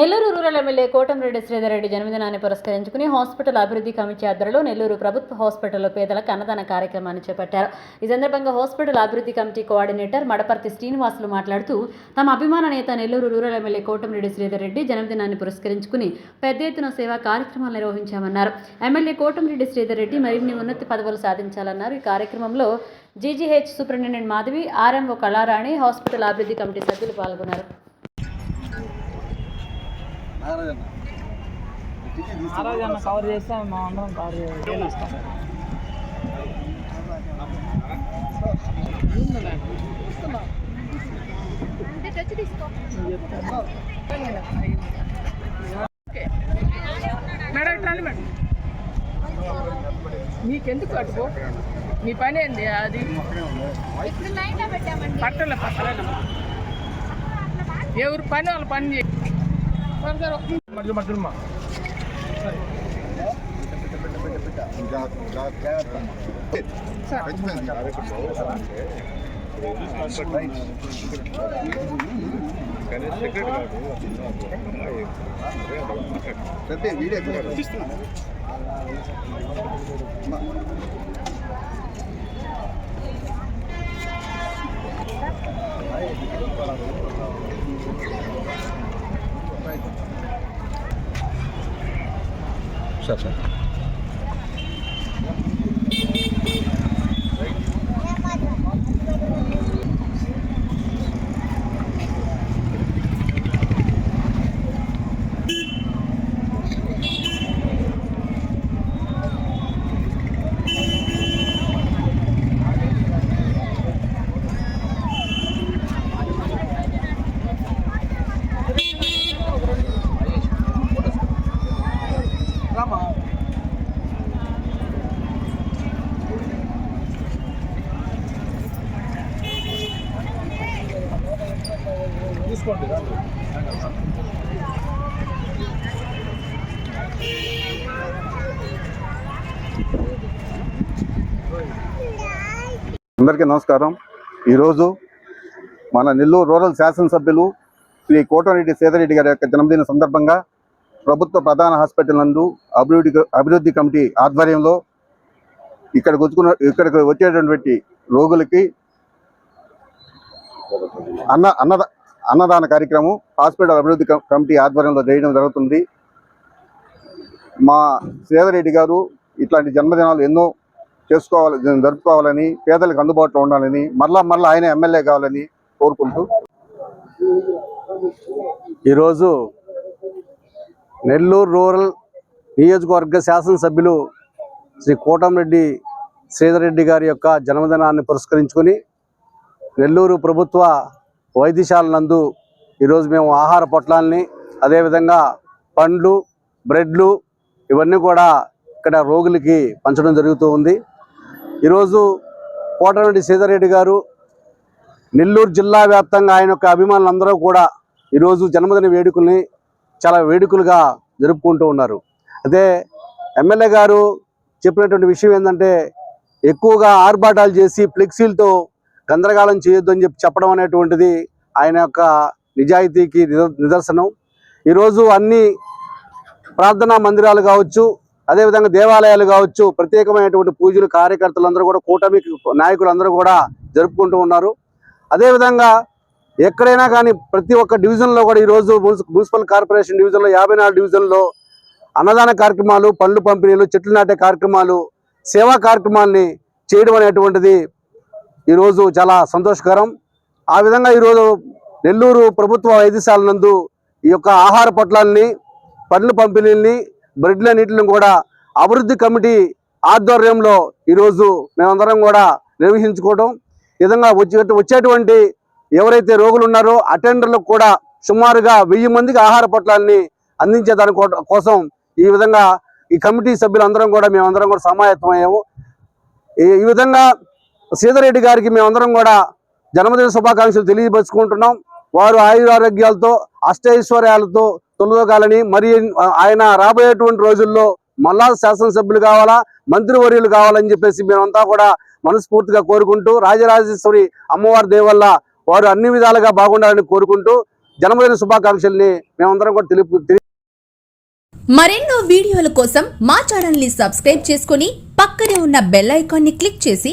Nellore rural MLA Kotamreddy Sridhar Reddy జన్మదినాన్ని పురస్కరించుకుని hospital అభివృద్ధి కమిటీ ఆధ్వర్యంలో నెల్లూరు ప్రభుత్వ హాస్పిటల్లో పేదలకు అన్నదాన కార్యక్రమాన్ని చేపట్టారు. ఈ సందర్భంగా హాస్పిటల్ అభివృద్ధి కమిటీ కోఆర్డినేటర్ మడపర్తి శ్రీనివాసులు మాట్లాడుతూ తమ అభిమాన నేత నెల్లూరు రూరల్ ఎమ్మెల్యే కోటంరెడ్డి శ్రీధర్రెడ్డి జన్మదినాన్ని పురస్కరించుకుని పెద్ద ఎత్తున సేవా కార్యక్రమాలు నిర్వహించామన్నారు. ఎమ్మెల్యే కోటంరెడ్డి శ్రీధర్రెడ్డి మరిన్ని ఉన్నత పదవులు సాధించాలన్నారు. ఈ కార్యక్రమంలో GGH superintendent Madhavi RMO Kalarani hospital అభివృద్ధి కమిటీ సభ్యులు పాల్గొన్నారు. ఆరోగ్యాన్ని కవర్ చేస్తే మా అందరం కవర్ చేస్తాం మేడం ఇట్లా రండి మేడం. నీకెందుకు అటుకో నీ పని ఏంది అది? పట్టలే పట్టలేనమ్మా ఎవరు పని వాళ్ళ పని వీడియో আচ্ছা আচ্ছা। తీసుకోండి అందరికీ నమస్కారం. ఈరోజు మన నెల్లూరు రూరల్ శాసనసభ్యులు శ్రీ కోటరెడ్డి సేదరెడ్డి గారి యొక్క జన్మదిన సందర్భంగా ప్రభుత్వ ప్రధాన హాస్పిటల్ నందు అభివృద్ధి అభివృద్ధి కమిటీ ఆధ్వర్యంలో ఇక్కడికి వచ్చుకున్న ఇక్కడికి వచ్చేటటువంటి రోగులకి అన్న అన్నద అన్నదాన కార్యక్రమం హాస్పిటల్ అభివృద్ధి కమిటీ ఆధ్వర్యంలో చేయడం జరుగుతుంది. మా శ్రీధరెడ్డి గారు ఇట్లాంటి జన్మదినాలు ఎన్నో చేసుకోవాలి జరుపుకోవాలని పేదలకు అందుబాటులో ఉండాలని మళ్ళా మళ్ళీ ఆయన ఎమ్మెల్యే కావాలని కోరుకుంటూ. ఈరోజు నెల్లూరు రూరల్ నియోజకవర్గ శాసనసభ్యులు శ్రీ కోటంరెడ్డి శ్రీధర్ రెడ్డి గారి యొక్క జన్మదినాన్ని పురస్కరించుకొని నెల్లూరు ప్రభుత్వ వైద్యశాల నందు ఈరోజు మేము ఆహార పొట్లాల్ని అదేవిధంగా పండ్లు బ్రెడ్లు ఇవన్నీ కూడా ఇక్కడ రోగులకి పంచడం జరుగుతూ ఉంది. ఈరోజు కోటరెడ్డి సీతారెడ్డి గారు నెల్లూరు జిల్లా వ్యాప్తంగా ఆయన యొక్క అభిమానులందరూ కూడా ఈరోజు జన్మదిన వేడుకల్ని చాలా వేడుకలుగా జరుపుకుంటూ ఉన్నారు. అదే ఎమ్మెల్యే గారు చెప్పినటువంటి విషయం ఏంటంటే ఎక్కువగా ఆర్భాటాలు చేసి ఫ్లెక్సీలతో గందరగోళం చేయొద్దు అని చెప్పి చెప్పడం అనేటువంటిది ఆయన యొక్క నిజాయితీకి నిద- నిదర్శనం. ఈరోజు అన్ని ప్రార్థనా మందిరాలు కావచ్చు అదేవిధంగా దేవాలయాలు కావచ్చు ప్రత్యేకమైనటువంటి పూజలు కార్యకర్తలందరూ కూడా కూటమి నాయకులందరూ కూడా జరుపుకుంటూ ఉన్నారు. అదేవిధంగా ఎక్కడైనా కానీ ప్రతి ఒక్క డివిజన్లో కూడా ఈరోజు మున్సి- మున్సిపల్ కార్పొరేషన్ డివిజన్లో యాభై నాలుగు డివిజన్లో అన్నదాన కార్యక్రమాలు పండ్లు పంపిణీలు చెట్లు నాటే కార్యక్రమాలు సేవా కార్యక్రమాల్ని చేయడం అనేటువంటిది ఈరోజు చాలా సంతోషకరం. ఆ విధంగా ఈరోజు నెల్లూరు ప్రభుత్వ వైద్యశాల నందు ఈ యొక్క ఆహార పొట్లాల్ని పండ్ల పంపిణీలని బ్రెడ్ల నీటిని కూడా అభివృద్ధి కమిటీ ఆధ్వర్యంలో ఈరోజు మేమందరం కూడా నిర్వహించుకోవడం. విధంగా వచ్చే వచ్చేటువంటి ఎవరైతే రోగులు ఉన్నారో అటెండర్లకు కూడా సుమారుగా వెయ్యి మందికి ఆహార పొట్లాల్ని అందించే దాని కో- కోసం ఈ విధంగా ఈ కమిటీ సభ్యులందరం కూడా మేమందరం కూడా సమాయత్తమయ్యాము. ఈ ఈ విధంగా సీతారెడ్డి గారికి మేమందరం కూడా జన్మదిన శుభాకాంక్షలు తెలియపరుచుకుంటున్నాం. వారు ఆయురారోగ్యాలతో అష్టైశ్వర్యాలతో తొలగాలని మరి ఆయన రాబోయేటువంటి రోజుల్లో మళ్ళా శాసనసభ్యులు కావాలా మంత్రివర్యులు కావాలని చెప్పేసి మేమంతా కూడా మనస్ఫూర్తిగా కోరుకుంటూ రాజరాజేశ్వరి అమ్మవారి దేవల్ల వారు అన్ని విధాలుగా బాగుండాలని కోరుకుంటూ జన్మదిన శుభాకాంక్షల్ని మేమందరం కూడా తెలుపు మరెన్నో వీడియోల కోసం మా ఛానల్ని సబ్స్క్రైబ్ చేసుకుని పక్కనే ఉన్న బెల్ ఐకాన్ని క్లిక్ చేసి